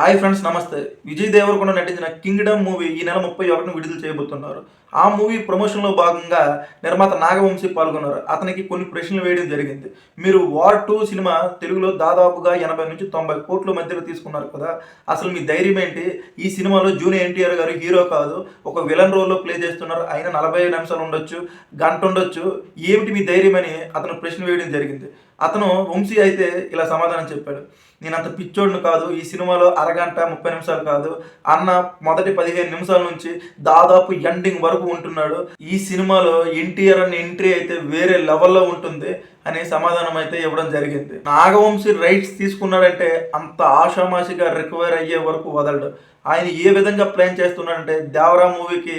Hi friends నమస్తే. విజయ్ దేవరకొండ నటించిన Kingdom movie ఈ నెల ముప్పై ఒకటిని విడుదల చేయబోతున్నారు. ఆ మూవీ ప్రమోషన్లో భాగంగా నిర్మాత నాగవంశీ పాల్గొన్నారు. అతనికి కొన్ని ప్రశ్నలు వేయడం జరిగింది. మీరు వార్ టూ సినిమా తెలుగులో దాదాపుగా ఎనభై నుంచి తొంభై కోట్ల మధ్యలో తీసుకున్నారు కదా. అసలు మీ ధైర్యం ఏంటి? ఈ సినిమాలో జూనియర్ ఎన్టీఆర్ గారు హీరో కాదు ఒక విలన్ రోల్లో ప్లే చేస్తున్నారు. ఆయన నలభై నిమిషాలు ఉండొచ్చు గంట ఉండొచ్చు. ఏమిటి మీ ధైర్యం అని అతను ప్రశ్న వేయడం జరిగింది. అతను వంశీ అయితే ఇలా సమాధానం చెప్పాడు. నేను అంత పిచ్చోడును కాదు ఈ సినిమాలో అరగంట ముప్పై నిమిషాలు కాదు. అన్న మొదటి పదిహేను నిమిషాల నుంచి దాదాపు ఎండింగ్ వరకు ఉంటున్నాడు. ఈ సినిమాలో ఎన్టీఆర్ అనే ఎంట్రీ అయితే వేరే లెవెల్లో ఉంటుంది. అనే సమాధానం అయితే ఇవ్వడం జరిగింది. నాగవంశీ రైట్స్ తీసుకున్నాడంటే అంత ఆషామాషిగా రికవర్ అయ్యే వరకు వదలడు. ఆయన ఏ విధంగా ప్లాన్ చేస్తున్నాడంటే దేవరా మూవీకి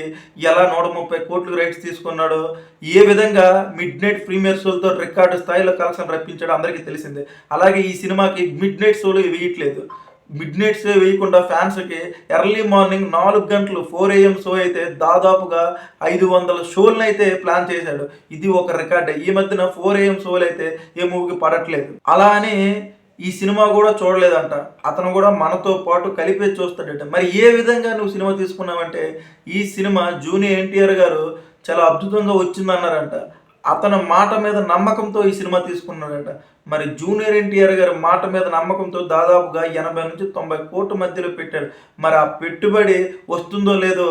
ఎలా నూట ముప్పై కోట్లు రైట్స్ తీసుకున్నాడో ఏ విధంగా మిడ్ నైట్ ప్రీమియర్ షోలతో రికార్డు స్థాయిలో కలెక్షన్ రప్పించాడో అందరికీ తెలిసిందే. అలాగే ఈ సినిమాకి మిడ్ నైట్ షోలు వేయట్లేదు మిడ్ నైట్సే వేయకుండా ఫ్యాన్స్కి ఎర్లీ మార్నింగ్ నాలుగు గంటలు ఫోర్ ఏఎం షో అయితే దాదాపుగా ఐదు వందల షోలను అయితే ప్లాన్ చేశాడు. ఇది ఒక రికార్డే ఈ మధ్యన ఫోర్ ఏఎం షోలు అయితే ఏ మూవీకి పడట్లేదు. అలా అని ఈ సినిమా కూడా చూడలేదంట. అతను కూడా మనతో పాటు కలిపే చూస్తాడట. మరి ఏ విధంగా నువ్వు సినిమా తీసుకున్నావంటే ఈ సినిమా జూనియర్ ఎన్టీఆర్ గారు చాలా అద్భుతంగా వచ్చిందన్నారంట. అతని మాట మీద నమ్మకంతో ఈ సినిమా తీసుకున్నాడట. మరి జూనియర్ ఎన్టీఆర్ గారి మాట మీద నమ్మకంతో దాదాపుగా ఎనభై నుంచి తొంభై కోట్ల మధ్యలో పెట్టాడు. మరి ఆ పెట్టుబడి వస్తుందో లేదో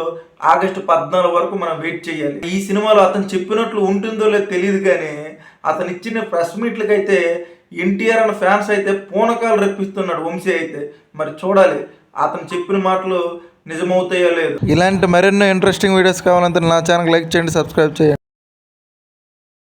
ఆగస్టు పద్నాలుగు వరకు మనం వెయిట్ చేయాలి. ఈ సినిమాలో అతను చెప్పినట్లు ఉంటుందో లేదో తెలియదు కానీ అతను ఇచ్చిన ప్రెస్ మీట్లకైతే ఎన్టీఆర్ అన్న ఫ్యాన్స్ అయితే పూనకాలు రప్పిస్తున్నాడు వంశీ అయితే. మరి చూడాలి అతను చెప్పిన మాటలు నిజమవుతాయో లేదు. ఇలాంటి మరెన్నో ఇంట్రెస్టింగ్ వీడియోస్ కావాలంటే నా ఛానల్ లైక్ చేయండి సబ్స్క్రైబ్ చేయండి.